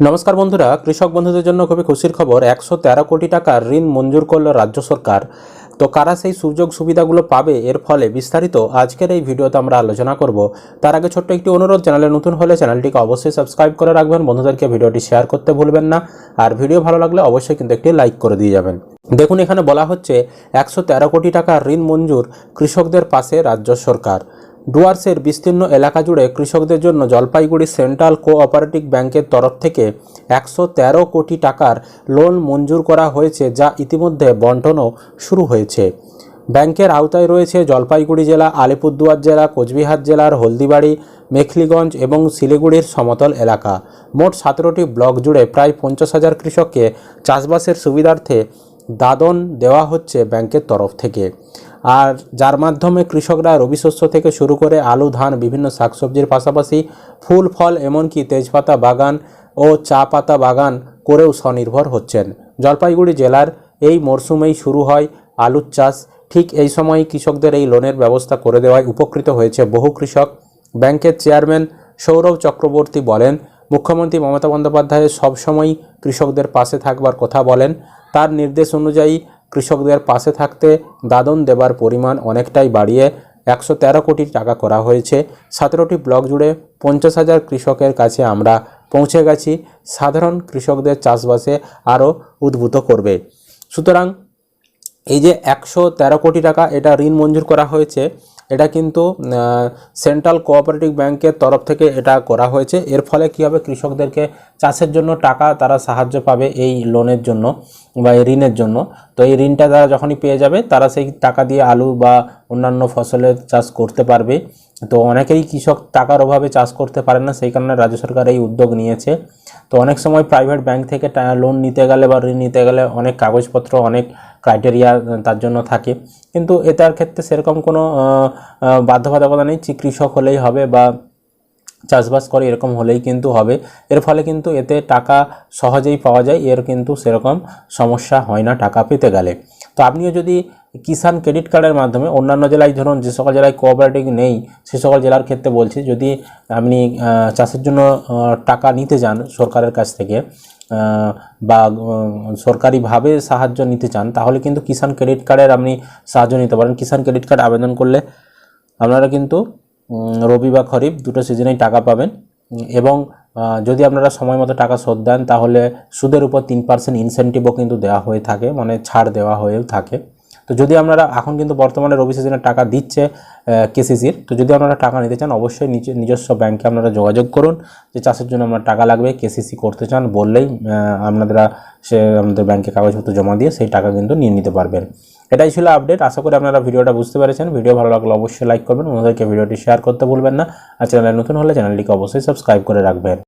নমস্কার বন্ধুরা, কৃষক বন্ধুদের জন্য খুবই খুশির খবর, একশো তেরো কোটি টাকার ঋণ মঞ্জুর করল রাজ্য সরকার। তো কারা সেই সুযোগ সুবিধাগুলো পাবে, এর ফলে বিস্তারিত আজকের এই ভিডিওতে আমরা আলোচনা করব। তার আগে ছোট্ট একটি অনুরোধ, চ্যানেলে নতুন হলে চ্যানেলটিকে অবশ্যই সাবস্ক্রাইব করে রাখবেন। বন্ধুদেরকে ভিডিওটি শেয়ার করতে ভুলবেন না। আর ভিডিও ভালো লাগলে অবশ্যই কিন্তু একটি লাইক করে দিয়ে যাবেন। দেখুন, এখানে বলা হচ্ছে, একশো তেরো কোটি টাকার ঋণ মঞ্জুর কৃষকদের পাশে রাজ্য সরকার। ডুয়ার্সের বিস্তীর্ণ এলাকা জুড়ে কৃষকদের জন্য জলপাইগুড়ি সেন্ট্রাল কোঅপারেটিভ ব্যাংকের তরফ থেকে একশো তেরো কোটি টাকার লোন মঞ্জুর করা হয়েছে, যা ইতিমধ্যে বন্টনও শুরু হয়েছে। ব্যাংকের আওতায় রয়েছে জলপাইগুড়ি জেলা, আলিপুরদুয়ার জেলা, কোচবিহার জেলার হলদিবাড়ি, মেখলিগঞ্জ এবং শিলিগুড়ির সমতল এলাকা। মোট সতেরোটি ব্লক জুড়ে প্রায় পঞ্চাশ হাজার কৃষককে চাষবাসের সুবিধার্থে দাদন দেওয়া হচ্ছে ব্যাংকের তরফ থেকে। আর যার মাধ্যমে কৃষকরা রবি শস্য থেকে শুরু করে আলু, ধান, বিভিন্ন শাকসবজির পাশাপাশি ফুল, ফল, এমনকি তেজপাতা বাগান ও চা পাতা বাগান করেও স্বনির্ভর হচ্ছেন। জলপাইগুড়ি জেলার এই মরশুমেই শুরু হয় আলুর চাষ। ঠিক এই সময় কৃষকদের এই লোনের ব্যবস্থা করে দেওয়ায় উপকৃত হয়েছে বহু কৃষক। ব্যাংকের চেয়ারম্যান সৌরভ চক্রবর্তী বলেন মুখ্যমন্ত্রী মমতা বন্দ্যোপাধ্যায় সবসময় কৃষকদের পাশে থাকবার কথা বলেন। তার নির্দেশ অনুযায়ী কৃষকদের পাশে থাকতে দাদন দেবার পরিমাণ অনেকটাই বাড়িয়ে একশো তেরো কোটি টাকা করা হয়েছে। সতেরোটি ব্লক জুড়ে পঞ্চাশ হাজার কৃষকের কাছে আমরা পৌঁছে গেছি। সাধারণ কৃষকদের চাষবাসে আরও উদ্ভূত করবে। সুতরাং এই যে একশো তেরো কোটি টাকা এটা ঋণ মঞ্জুর করা হয়েছে, এটা কিন্তু সেন্ট্রাল কোঅপারেটিভ ব্যাংকের তরফ থেকে এটা করা হয়েছে। এর ফলে কী হবে? কৃষকদেরকে চাষের জন্য টাকা তারা সাহায্য পাবে এই লোনের জন্য বা এই ঋণের জন্য। তো এই ঋণটা তারা যখনই পেয়ে যাবে, তারা সেই টাকা দিয়ে আলু বা অন্যান্য ফসলের চাষ করতে পারবে। তো অনেকেই কৃষক টাকার অভাবে চাষ করতে পারে না, সেই কারণে রাজ্য সরকার এই উদ্যোগ নিয়েছে। তো অনেক সময় প্রাইভেট ব্যাংক থেকে লোন নিতে গেলে বা ঋণ নিতে গেলে অনেক কাগজপত্র, অনেক ক্রাইটেরিয়া তার জন্য থাকে। কিন্তু এটার ক্ষেত্রে সেরকম কোনো বাধ্যবাধকতা নেই। কৃষক হলেই হবে বা চাষবাস করে এরকম হলেই কিন্তু হবে। এর ফলে কিন্তু এতে টাকা সহজেই পাওয়া যায়। এর কিন্তু সেরকম সমস্যা হয় না টাকা পেতে গেলে। তো আপনিও যদি কিষাণ ক্রেডিট কার্ডের মাধ্যমে অন্যান্য জেলায় ধরুন যে সকল জেলায় কোঅপারেটিভ নেই, সে সকল জেলার ক্ষেত্রে বলছি, যদি আপনি চাষের জন্য টাকা নিতে যান সরকারের কাছ থেকে বা সরকারিভাবে সাহায্য নিতে চান, তাহলে কিন্তু কিষাণ ক্রেডিট কার্ডের আপনি সাহায্য নিতে পারেন। কিষাণ ক্রেডিট কার্ড আবেদন করলে আপনারা কিন্তু রবি বা খরিফ দুটো সিজনেই টাকা পাবেন। এবং যদি আপনারা সময় মতো টাকা শোধ দেন, তাহলে সুদের উপর তিন পার্সেন্ট ইনসেন্টিভও কিন্তু দেওয়া হয়ে থাকে মানে ছাড় দেওয়া হয়েও থাকে। তো যদি আপনারা এখন কিন্তু বর্তমানে রবি সিজনে টাকা দিচ্ছে কেসিসির, তো যদি আপনারা টাকা নিতে চান, অবশ্যই নিজ নিজস্ব ব্যাংকে আপনারা যোগাযোগ করুন। যে চাষের জন্য আপনার টাকা লাগবে, কেসিসি করতে চান বললেই আপনারা সে আমাদের ব্যাংকে কাগজপত্র জমা দিয়ে সেই টাকা কিন্তু নিয়ে নিতে পারবেন। এটাই ছিল আপডেট। আশা করি আপনারা ভিডিওটা বুঝতে পেরেছেন। ভিডিও ভালো লাগলে অবশ্যই লাইক করবেন। ওনাদেরকে ভিডিওটি শেয়ার করতে ভুলবেন না। আর চ্যানেলে নতুন হলে চ্যানেলটিকে অবশ্যই সাবস্ক্রাইব করে রাখবেন।